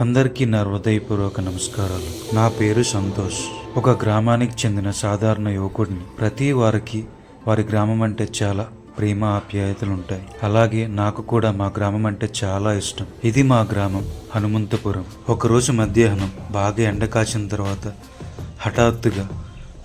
అందరికీ నా హృదయపూర్వక నమస్కారాలు. నా పేరు సంతోష్. ఒక గ్రామానికి చెందిన సాధారణ యువకుడిని ప్రతి వారికి వారి గ్రామం అంటే చాలా ప్రేమ ఆప్యాయతలు ఉంటాయి. అలాగే నాకు కూడా మా గ్రామం అంటే చాలా ఇష్టం. ఇది మా గ్రామం హనుమంతపురం. ఒకరోజు మధ్యాహ్నం బాగా ఎండ కాచిన తర్వాత హఠాత్తుగా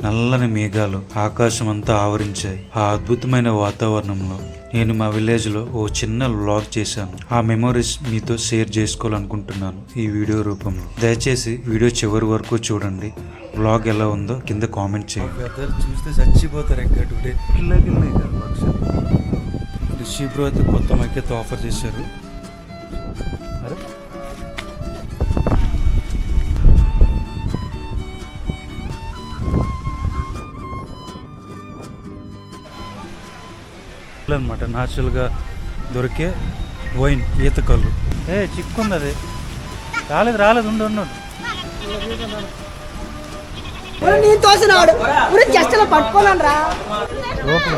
నల్లని మేఘాలు ఆకాశం అంతా ఆవరించాయి. ఆ అద్భుతమైన వాతావరణంలో నేను మా విలేజ్లో ఓ చిన్న వ్లాగ్ చేశాను. ఆ మెమోరీస్ మీతో షేర్ చేసుకోవాలనుకుంటున్నాను ఈ వీడియో రూపంలో. దయచేసి వీడియో చివరి వరకు చూడండి. వ్లాగ్ ఎలా ఉందో కింద కామెంట్ చేయండి. చూస్తే చచ్చిపోతారు ఇంకా టుడే రిషి బ్రో అయితే కొత్త మైకైతే ఆఫర్ చేశారు. అనమాట న్యాచురల్గా దొరికే వైన్ ఈత కళ్ళు. ఏ చిక్కుంది అది రాలేదు రాలేదు ఉండు ఉండు ఒరేయ్, నేను తోసినాడు. ఇప్పుడు చెస్టలో పట్టుకోనండి రా. లోపల.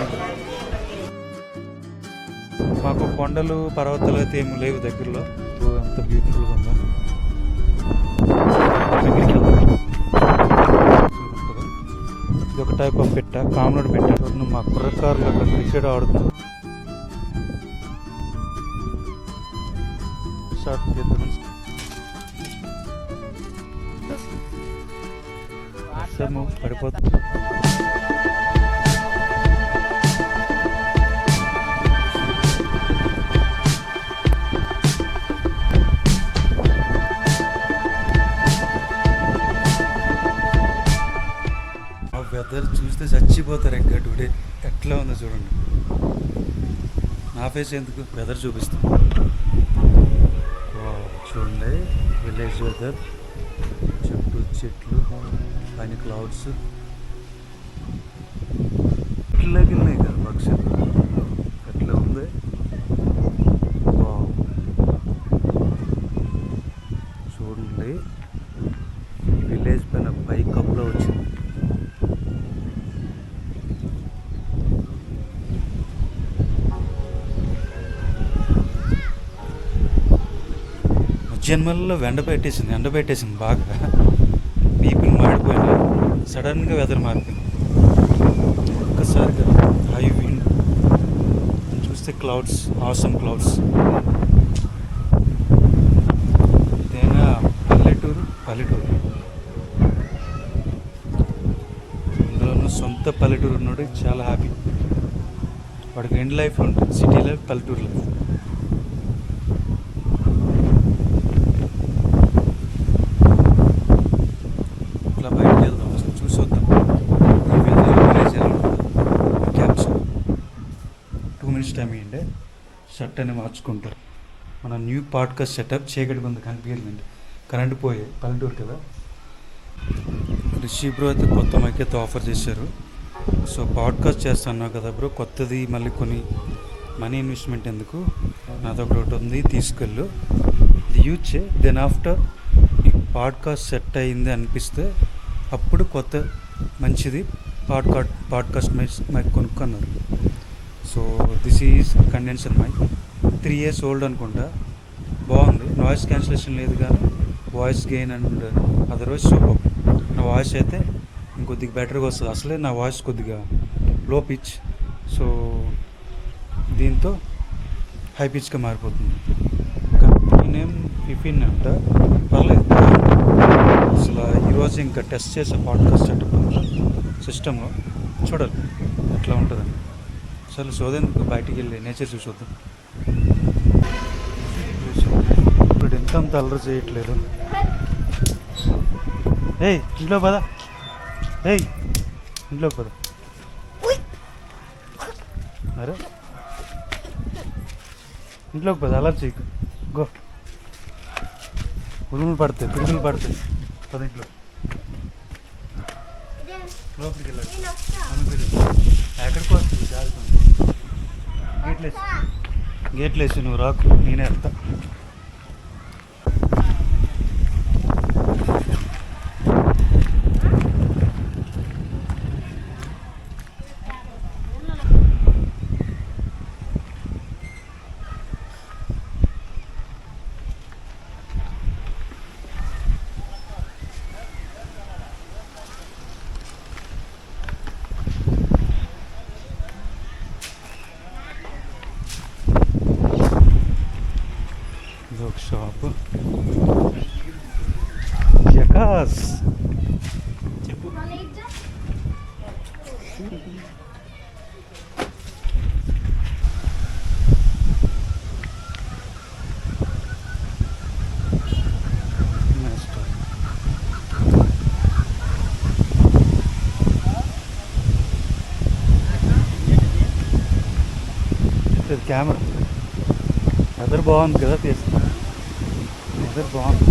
మాకు కొండలు పర్వతాలు అయితే ఏమి లేవు దగ్గరలో. ఎంత బ్యూటిఫుల్గా టైప్ ఆఫ్ పెట్ట కామ్రేడ్ పెట్ట చూడండి మా కుర్రకారులు అక్కడ క్రికెట్ ఆడుతున్నారు షార్ట్ చేద్దాం. పడిపోతుంది. చూస్తే చచ్చిపోతారు ఇంకా టుడే. ఎట్లా ఉందో చూడండి. నా ఫేస్ ఎందుకు? వెదర్ చూపిస్తాం. చూడండి. విలేజ్ వెదర్ చుట్టూ చెట్లు పైన క్లౌడ్స్ ఇళ్ళకెళ్ళినాయి కదా పక్షులు. ఎట్లా ఉంది వావ్. చూడండి విలేజ్ పైన పై కప్లో వచ్చింది జన్మల్లో వెండ పెట్టేసింది ఎండ పెట్టేసింది బాగా. పీపుల్ మాడిపోయినా సడన్గా వెదర్ మారిపోయింది. ఒక్కసారిగా హై విండ్. చూస్తే క్లౌడ్స్ ఆసమ్ క్లౌడ్స్. ఇదేనా పల్లెటూరు? పల్లెటూరు. ఇందులోనూ సొంత పల్లెటూరు ఉన్నాడు చాలా హ్యాపీ. వాడికి రెండు లైఫ్ ఉంటుంది సిటీ లైఫ్ పల్లెటూరు లైఫ్ ఇట్లా బయటకు వెళ్దాం అసలు చూసి వద్దాం ఈ weather village ఎలా ఉంటుందో. క్యాప్స్ టూ టైం ఇవ్వండి షర్ట్ అని మార్చుకుంటారు. మన న్యూ పాడ్కాస్ట్ సెటప్ చీకటి ఉంది కనిపించిందండి కరెంట్ పోయే పల్లెటూరు కదా? రిషి బ్రో అయితే కొత్త మైక్ అయితే ఆఫర్ చేశారు. సో పాడ్కాస్ట్ చేస్తున్నావు కదా బ్రో కొత్తది మళ్ళీ కొన్ని మనీ ఇన్వెస్ట్మెంట్ ఎందుకు? నాదొకటి ఒకటి ఉంది తీసుకెళ్ళు. ఇది యూజ్ చే దెన్ ఆఫ్టర్ పాడ్కాస్ట్ సెట్ అయింది అనిపిస్తే అప్పుడు కొత్త మంచిది పాడ్కాస్ట్ పాడ్కాస్ట్ మైక్ మైక్ కొనుక్కున్నారు. So this is condenser mic three years old అనుకుంటా. బాగుంది. నాయిస్ క్యాన్సిలేషన్ లేదు కానీ voice gain and otherwise super నా వాయిస్ అయితే ఇంకొద్దిగా బెటర్గా వస్తుంది. అసలే నా వాయిస్ కొద్దిగా లో పిచ్ సో దీంతో హై పిచ్గా మారిపోతుంది. కంపెనీ నేమ్ ఫిఫిన్ అంట. పర్లేదు. అసలు ఈరోజు ఇంకా టెస్ట్ చేసే పాడ్కాస్ట్ సెటప్ సిస్టంలో చూడాలి. ఎట్లా ఉంటుందని. అసలు సోదేందుకు బయటికి వెళ్ళి నేచర్ చూసి వద్దాం ఇప్పుడు ఎంత అంత అల్లరి చేయట్లేదు. ఏయ్ ఇంట్లో పద. ఏయ్ ఇంట్లోకి పద. అరే. ఇంట్లోకి పద అలా చేయకు. గో. ఉరుములు పడతాయి పిడుగులు పడతాయి. పద ఇంట్లో. లోపలికి వెళ్ళాలి. ఎక్కడికి వస్తుంది? జాగ్రత్త. గేట్లు వేసి గేట్లు వేసి నువ్వు రాకు నేనే వెళ్తా ఇది కెమెరా వెదర్ బాగుంది కదా తీస్తా వెదర్ బాగుంది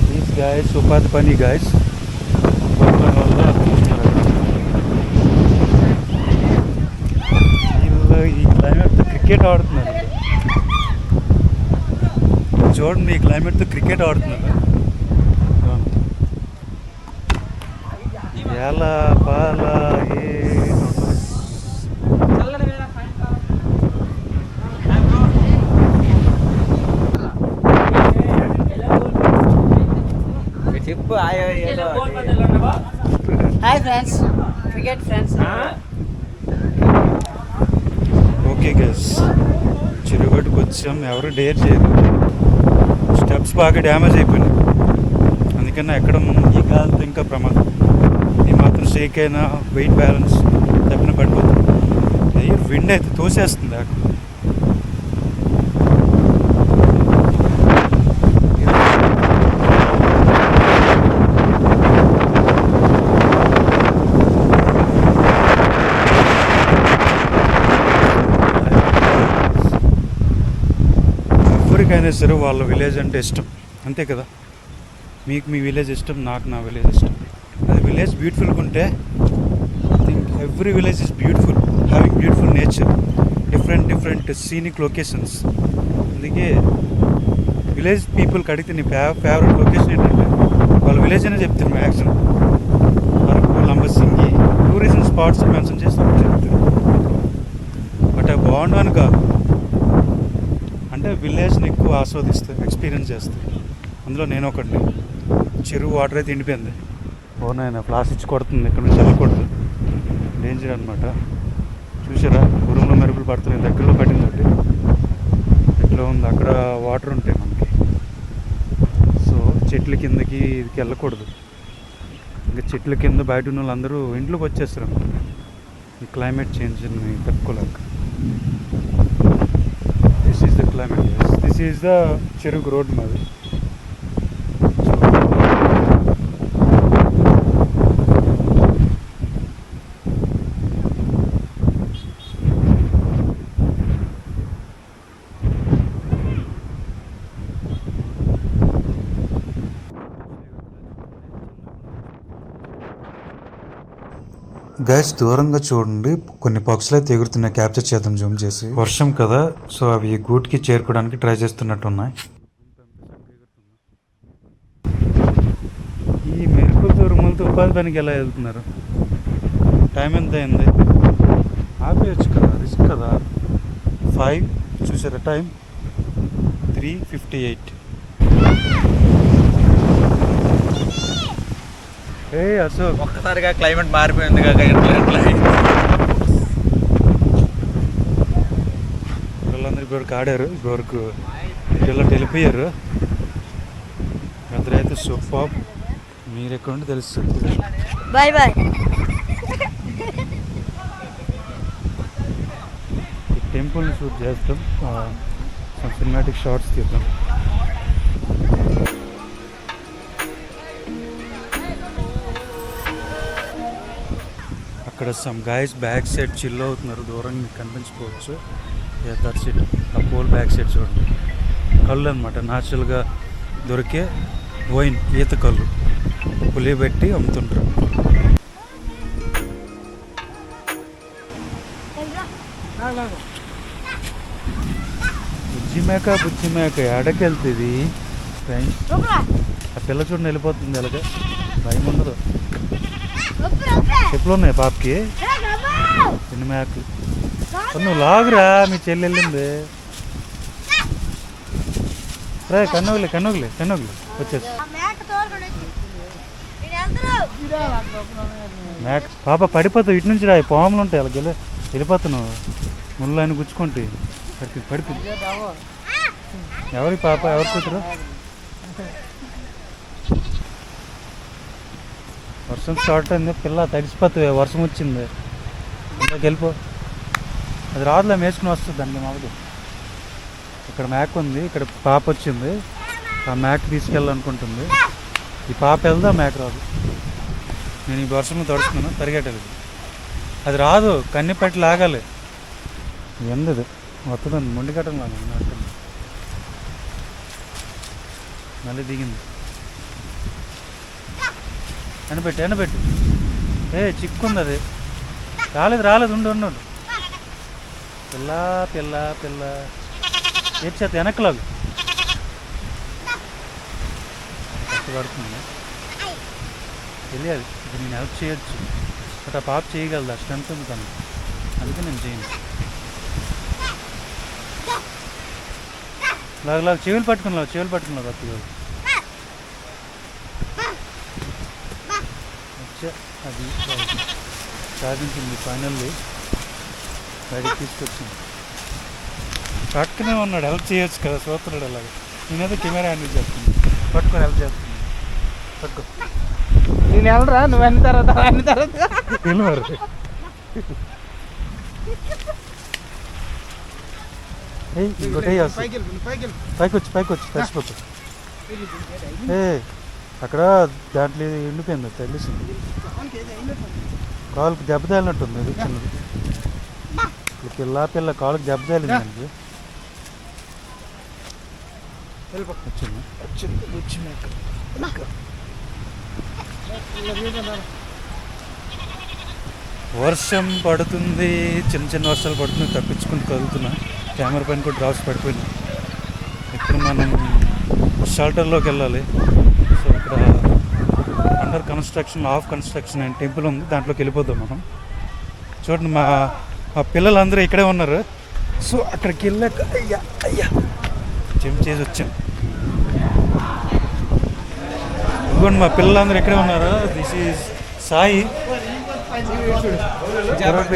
ప్లీజ్ గాయస్ ఉపాధి పని గాయస్ వల్ల వీళ్ళు ఈ క్లైమేట్తో క్రికెట్ ఆడుతున్నారు చూడండి ఈ క్లైమేట్తో క్రికెట్ ఆడుతున్నారు ఎలా పాల ఏ hi friends. Cricket friends. Okay guys చెరుగట్టుకు వచ్చాం. ఎవరు డేర్ చేయరు. స్టెప్స్ బాగా డ్యామేజ్ అయిపోయినాయి. అందుకని ఎక్కడం ఈ కాలంతో ఇంకా ప్రమాదం. ఈ మాత్రం షేక్ అయినా వెయిట్ బ్యాలెన్స్ తప్పిన పడిపోతుంది. విండ్ అయితే తోసేస్తుంది అక్కడ ఎవరికైనా సరే వాళ్ళ విలేజ్ అంటే ఇష్టం. అంతే కదా? మీకు మీ విలేజ్ ఇష్టం నాకు నా విలేజ్ ఇష్టం. అది విలేజ్ బ్యూటిఫుల్గా ఉంటే I think every village is beautiful having beautiful nature different different scenic locations అందుకే విలేజ్ పీపుల్కి అడిగితే నీ ఫేవ ఫేవరెట్ లొకేషన్ ఏంటంటే వాళ్ళ విలేజ్ అనే చెప్తారు maximum Araku Lambasingi tourism spots mention చేసి చెప్తారు. బట్ అవి బాగుండు అని కాదు. అంటే విలేజ్ని ఎక్కువ ఆస్వాదిస్తాయి ఎక్స్పీరియన్స్ చేస్తాయి అందులో నేను ఒకటి చెరువు వాటర్ అయితే ఎండిపోయింది. ఓ నాయన ఫ్లాస్ ఇచ్చి కొడుతుంది. ఇక్కడ నుంచి వెళ్ళకూడదు. డేంజర్ అనమాట చూసారా గురుములో మెరుపులు పడుతున్నాయి. దగ్గరలో పడింది ఒకటి. ఎట్లా ఉంది. అక్కడ వాటర్ ఉంటాయి మనకి. సో చెట్ల కిందకి ఇదికి వెళ్ళకూడదు. ఇంకా చెట్ల కింద బయట ఉన్న వాళ్ళందరూ ఇంట్లోకి వచ్చేస్తారు. ఈ క్లైమేట్ చేంజ్ని తట్టుకోలేక. This is the climate this is the చెరుకు గైస్ దూరంగా చూడండి. కొన్ని పక్షులు అయితే ఎగురుతున్నాయి క్యాప్చర్ చేద్దాం జూమ్ చేసి. వర్షం కదా సో అవి గూటికి చేరుకోవడానికి ట్రై చేస్తున్నట్టు ఉన్నాయి ఈ మెరుపులతో ఉరుములతో ఉపాధి పనికి ఎలా వెళ్తున్నారు? టైం ఎంత అయింది ఆపేయచ్చు కదా రిస్క్ కదా. ఫైవ్ చూసారా? టైం త్రీ ఫిఫ్టీ ఎయిట్ ఏ అశోక్ ఒక్కసారిగా క్లైమేట్ మారిపోయింది కాక ఎట్లా ఎట్లా పిల్లలందరూ ఇప్పుడు ఆడారు ఇప్పటివరకు పిల్లలు వెళ్ళిపోయారు. అయితే సూపర్. మీరు ఎక్కడ ఉంటే తెలుస్తుంది. Bye bye. ఈ టెంపుల్ని షూట్ చేస్తాం. సినిమాటిక్ షార్ట్స్ తీద్దాం. అక్కడ some guys back side chill అవుతున్నారు దూరంగా మీకు కనిపించుకోవచ్చు. దట్ సైడ్ ఆ పోల్ బ్యాక్ సైడ్ చూడండి. కళ్ళు అనమాట న్యాచురల్గా దొరికే వైన్ ఈత కళ్ళు. పులి పెట్టి అమ్ముతుంటారు. బుజ్జి మేక బుజ్జి మేక ఎడకెళ్తుంది ఆ పిల్ల చూడండి వెళ్ళిపోతుంది అలాగే. భయం ఉండదు. చెప్పులు ఉన్నాయి పాపకి ఎన్ని మేకలు. ఓ, నువ్వు లాగురా మీ చెల్లి వెళ్ళింది రే కన్నోగులే కన్నోగులే కన్నోగులే వచ్చేసి. మేక పాప పడిపోతావు ఇటు నుంచి రా పాములు ఉంటాయి అలాగే వెళ్ళి వెళ్ళిపోతున్నావు ముళ్ళు ఆయన గుచ్చుకుంటే పడిపి పడిపి ఎవరి పాప ఎవరి కూతురు? వర్షం స్టార్ట్ అయింది పిల్ల తడిసిపోతుంది వర్షం వచ్చింది. ఇంట్లోకి వెళ్ళిపో. అది రాదులే మేసుకుని వస్తుంది అండి మామూలు ఇక్కడ మ్యాక్ ఉంది ఇక్కడ పాప వచ్చింది. ఆ మ్యాక్ తీసుకెళ్ళాలనుకుంటుంది. ఈ పాప వెళ్దా మ్యాక్ రాదు. నేను ఈ వర్షంలో తడుచుకున్నాను పరిగెట్టలేదు. అది రాదు కన్నిపట్టి లాగాలి. ఎందు మొత్తం మొండి కట్టం లాగా మళ్ళీ దిగింది. ఎనబెట్టు ఎనబెట్టు ఏ చిక్కుంది అది రాలేదు రాలేదు ఉండు ఉండు పిల్ల పిల్ల పిల్ల. ఏడ్చేత వెనక్లాగు కష్టపడుతుంది తెలియదు ఇది నేను హెల్ప్ చేయొచ్చు. బట్ ఆ పాప చేయగలదు ఆ స్ట్రెంత్ ఉంది తను అందుకే నేను చేయను. లాగ లాగ చెవులు పట్టుకున్నావు చెవులు పట్టుకున్నావు అత్తగారు వచ్చా అది సాధించింది ఫైనల్లీ బయటికి తీసుకొచ్చింది. పక్కనే ఉన్నాడు హెల్ప్ చేయొచ్చు కదా సూత్రుడు అలాగా. నేనేదో కెమెరా హ్యాండిల్ చేస్తుంది పట్టుకొని హెల్ప్ చేస్తుంది పట్టుకో. నేను వెళ్ళరా? నువ్వు అన్న తర్వాత అన్న తర్వాత. వెళ్ళు మరి ఏయ్ ఇంకోటి వేయి వస్తుంది. పైకి వచ్చి పైకి వచ్చి తడిచిపోతు ఏ అక్కడ దాంట్లో ఎండిపోయింది తెలిసింది కాలుకి దెబ్బ తగిలినట్టుంది ఇది చిన్నది. ఇప్పుడు పిల్ల పిల్ల కాలుకి దెబ్బ తగిలింది దానికి వచ్చింది? వర్షం పడుతుంది చిన్న చిన్న వర్షాలు పడుతుంది తప్పించుకుని కదులుతున్నా. కెమెరా పైన కూడా డ్రాప్స్ పడిపోయినాయి. ఇప్పుడు మనం షెల్టర్లోకి వెళ్ళాలి. Under construction of construction and temple ఉంది. దాంట్లోకి వెళ్ళిపోదాం మనం. చూడండి మా మా పిల్లలందరూ ఇక్కడే ఉన్నారు. సో అక్కడికి వెళ్ళాక అయ్యా అయ్యా జిమ్ చేసి వచ్చాం. ఇదిగోండి మా పిల్లలందరూ ఇక్కడే ఉన్నారు. This is Sai.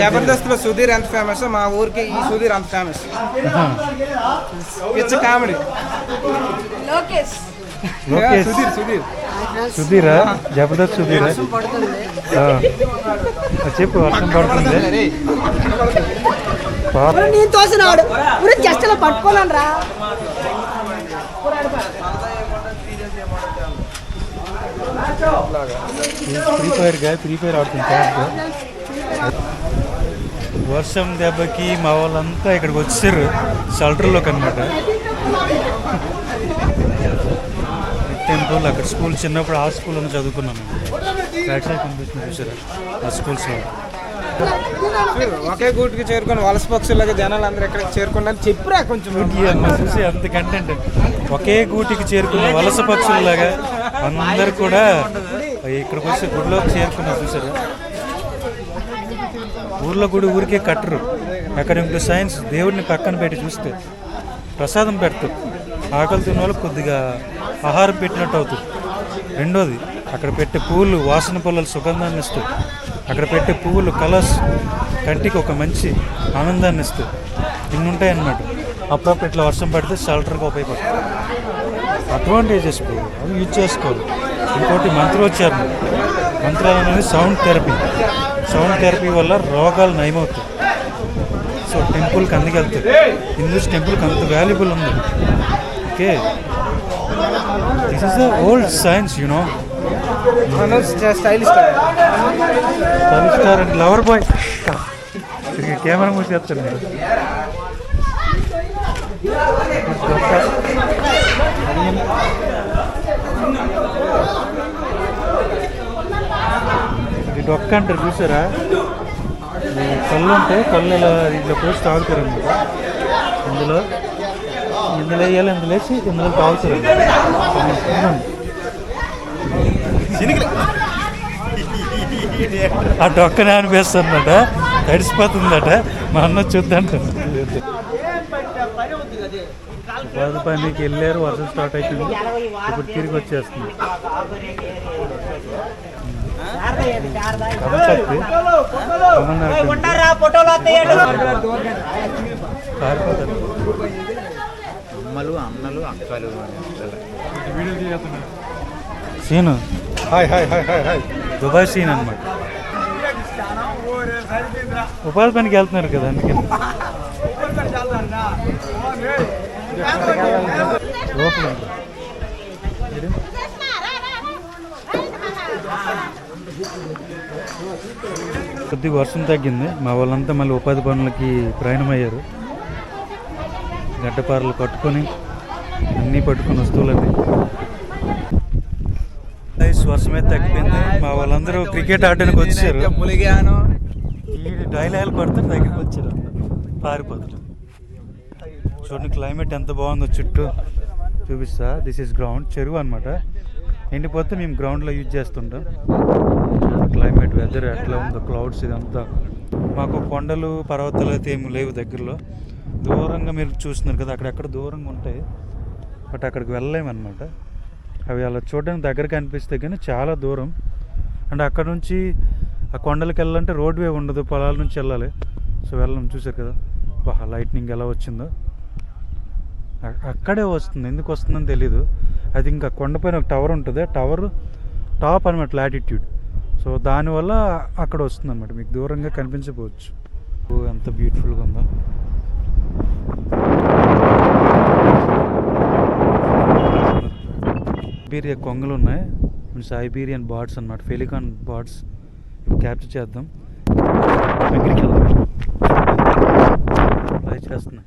జబర్దస్త్లో సుధీర్ ఎంత ఫేమస్ మా ఊరికి ఈ సుధీర్ అంత famous it's comedy. Lokesh. Sudheer Sudheer. సుధీరా Jabardasth సుధీరా. చెప్పు వర్షం పడుతుంది. నేను తోసినాడు ఇప్పుడు జస్ట్ ఇలా పట్టుకోలేను రా. ఫ్రీ ఫైర్గా ఫ్రీ ఫైర్ ఆడుతుంది వర్షం దెబ్బకి మా వాళ్ళంతా ఇక్కడికి వచ్చారు షెల్టర్లోకి అనమాట టెంపుల్ అక్కడ స్కూల్ చిన్నప్పుడు ఆ స్కూల్లో చదువుకున్నాను బ్యాక్ సైడ్ కనిపిస్తుంది చూసారా? ఆ స్కూల్స్లో ఒకే గూటికి చేరుకొని వలస పక్షులాగా జనాలు అందరూ ఎక్కడికి చేరుకున్నారు? చెప్పురా కొంచెం. చూసి అంత కంటెంట్ ఒకే గూటికి చేరుకున్న వలస పక్షుల్లాగా అందరు కూడా ఇక్కడికి వచ్చి గుడిలోకి చేరుకున్నారు చూసారా? ఊర్లో గుడి ఊరికే కట్టరు. అక్కడ ఇంకో సైన్స్ దేవుడిని పక్కన పెట్టి చూస్తే ప్రసాదం పెడతారు. ఆకలి తిన్న వాళ్ళకి కొద్దిగా ఆహారం పెట్టినట్టు అవుతుంది. రెండోది అక్కడ పెట్టే పువ్వులు వాసన పొలాలు సుగంధాన్ని ఇస్తాయి. అక్కడ పెట్టే పువ్వులు కలర్స్ కంటికి ఒక మంచి ఆనందాన్ని ఇస్తాయి. ఇన్ని ఉంటాయి అన్నమాట అప్పుడప్పుడు ఇట్లా వర్షం పడితే షెల్టర్గా ఉపయోగపడుతుంది అడ్వాంటేజెస్ బ్రో అవి యూజ్ చేసుకోవాలి. ఇంకోటి మంత్రోచ్చారణ. మంత్రాలు అనేది సౌండ్ థెరపీ సౌండ్ థెరపీ వల్ల రోగాలు నయమవుతాయి. సో టెంపుల్కి అందుకెళ్తాయి. హిందూస్ టెంపుల్కి అంత వాల్యుబుల్ ఉంది. Okay this is the old science you know style love star and lover boy camera మూసి చేస్తారు మీరు ఇది డొక్క అంటారు చూసారా? ఇది కళ్ళు ఉంటే కళ్ళు ఇలా ఇట్లా పోసి తాగుతారు అనమాట ఇందులో వేయాలి ఇందులో వేసి ఇందులో తాగుతారు ఆ డొక్కనే అనిపిస్తుందట తడిసిపోతుందట మా అన్న చూద్దంట ఉపాధి పనికి వెళ్ళారు వర్షం స్టార్ట్ అయిపోయింది. ఇప్పుడు తిరిగి వచ్చేస్తుంది కమసక్తి పారిపోతారు. అమ్మలు అన్నలు అక్కలు scene. Hi hi hi hi hi. Dubai scene అనమాట ఉపాధి పనికి వెళ్తున్నారు కదా అందుకని లోపల ఉంది. కొద్దిగా వర్షం తగ్గింది. మా వాళ్ళంతా మళ్ళీ ఉపాధి పనులకి ప్రయాణమయ్యారు. గడ్డపారలు కట్టుకొని అన్నీ పట్టుకొని వస్తువులన్నీ. వర్షం అయితే తగ్గిపోయింది. మా వాళ్ళందరూ క్రికెట్ ఆడడానికి వచ్చారు. డైలాగులు కొడతారు దగ్గరికి వచ్చారు. పారిపోతారు. చూడండి క్లైమేట్ ఎంత బాగుందో చుట్టూ చూపిస్తా. దిస్ ఇస్ గ్రౌండ్ చెరువు అనమాట ఎండిపోతే మేము గ్రౌండ్లో యూజ్ చేస్తుంటాం. క్లైమేట్ వెదర్ ఎట్లా ఉందో క్లౌడ్స్ ఇదంతా. మాకు కొండలు పర్వతాలు అయితే ఏమి లేవు దగ్గరలో. దూరంగా మీరు చూస్తున్నారు కదా అక్కడెక్కడ దూరంగా ఉంటాయి బట్ అక్కడికి వెళ్ళలేమన్నమాట. అవి అలా చూడడానికి దగ్గరికి అనిపిస్తే కానీ చాలా దూరం. అండ్ అక్కడ నుంచి ఆ కొండలకి వెళ్ళాలంటే రోడ్ వే ఉండదు పొలాల నుంచి వెళ్ళాలి. సో వెళ్ళం చూసారు కదా. బాగా లైట్నింగ్ ఎలా వచ్చిందో. అక్కడే వస్తుంది ఎందుకు వస్తుందని తెలీదు. అది ఇంకా కొండపైన ఒక టవర్ ఉంటుంది ఆ టవర్ టాప్ అనమాట లాటిట్యూడ్ సో దానివల్ల అక్కడ వస్తుంది అనమాట మీకు దూరంగా కనిపించకపోవచ్చు. ఎంత బ్యూటిఫుల్గా ఉందో. సైబీరియా కొంగలు ఉన్నాయి. సైబీరియన్ బార్డ్స్ అన్నమాట. ఫెలికాన్ బార్డ్స్ క్యాప్చర్ చేద్దాం. దగ్గరికి వెళ్దాం. ట్రై చేస్తున్నా.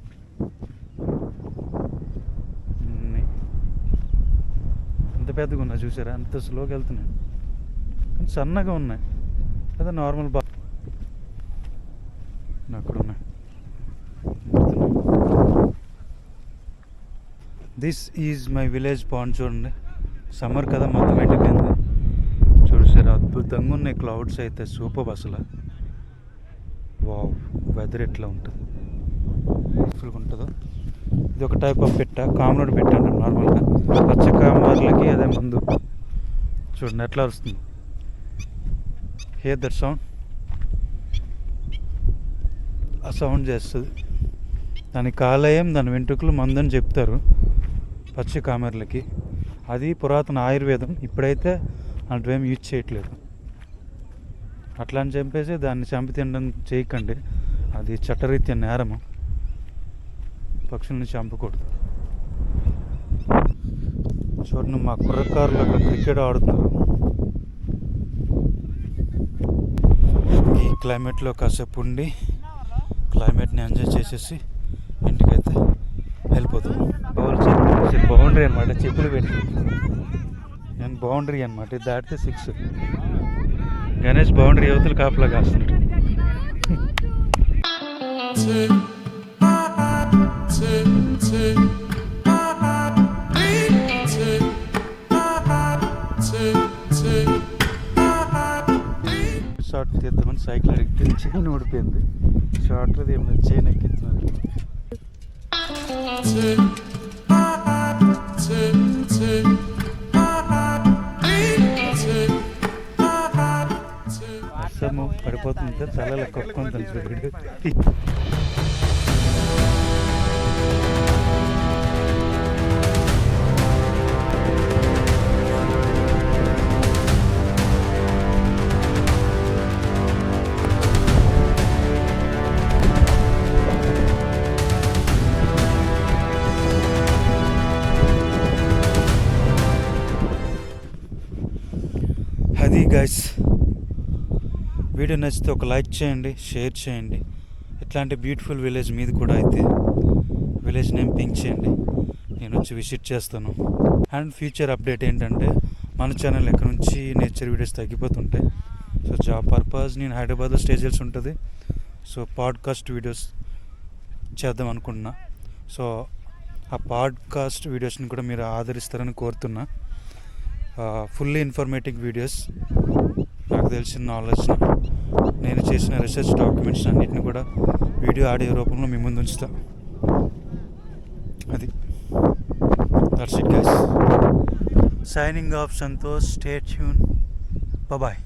ఎంత పెద్దగా ఉన్నా చూసారా? అంత స్లోగా వెళ్తున్నాయి. కానీ సన్నగా ఉన్నాయి. అదే నార్మల్ బా అక్కడ ఉన్నాయి this is my village pond చూడండి. సమ్మర్ కదా మొత్తం ఎండిపోయింది. చూడు సార్ అద్భుతంగా ఉన్నాయి క్లౌడ్స్ అయితే సూపర్ అసలు. వావ్ వెదర్ ఎట్లా ఉంటుంది? ఫుల్గా ఉంటుందో? ఇది ఒక టైప్ ఆఫ్ పెట్ట కామనోడ్ పెట్ట అంటారు నార్మల్గా. పచ్చ కామర్లకి అదే మందు. చూడండి ఎట్లా వస్తుంది? హియర్ దట్ సౌండ్ ఆ సౌండ్ చేస్తుంది. దాని కాలేయం దాని వెంట్రుకలు మందని చెప్తారు. పచ్చి కామెర్లకి. అది పురాతన ఆయుర్వేదం. ఇప్పుడైతే అలాంటివేమి యూజ్ చేయట్లేదు. అట్లా అని చంపేసి దాన్ని చంపి తినడం చేయకండి. అది చట్టరీత్యా నేరము. పక్షుల్ని చంపకూడదు. చూడండి మా కుర్రకారులు అక్కడ క్రికెట్ ఆడుతున్నారు. ఈ క్లైమేట్లో కాసేపు ఉండి క్లైమేట్ని ఎంజాయ్ చేసేసి ఇంటికైతే వెళ్ళిపోతాం బౌల్ చెప్పి బౌండరీ అనమాట చెప్పులు పెట్టి. నేను బౌండరీ అనమాట ఇది దాటితే సిక్స్ గణేష్ బౌండరీ యువతలు కాపలా కాస్తుంటారు షార్ట్ తీద్దామని సైకిల్ అడిగితే చైన్ ఊడిపోయింది. షార్ట్ ఏమైనా చైన్ ఎక్కిస్తున్నారు వర్షము పడిపోతుంటే తలలో కొట్టుకొని తెలుసు వీడియో నచ్చితే ఒక లైక్ చేయండి షేర్ చేయండి. ఇట్లాంటి బ్యూటిఫుల్ విలేజ్ మీది కూడా అయితే విలేజ్ నేమ్ పింక్ చేయండి. నేను వచ్చి విజిట్ చేస్తాను. అండ్ ఫ్యూచర్ అప్డేట్ ఏంటంటే మన ఛానల్ ఎక్కడి నుంచి నేచర్ వీడియోస్ తగ్గిపోతుంటాయి. సో జాబ్ పర్పస్ నేను హైదరాబాద్లో స్టే చేసి ఉంటుంది. సో పాడ్కాస్ట్ వీడియోస్ చేద్దాం అనుకుంటున్నా. సో ఆ పాడ్కాస్ట్ వీడియోస్ని కూడా మీరు ఆదరిస్తారని కోరుతున్నా. Fully informative videos. తెలిసిన నాలెడ్జ్ నేను చేసిన రీసెర్చ్ డాక్యుమెంట్స్ అన్నిటిని కూడా వీడియో ఆడియో రూపంలో మీ ముందు ఉంచుతా. అది. That's it guys signing off Santosh stay tune bye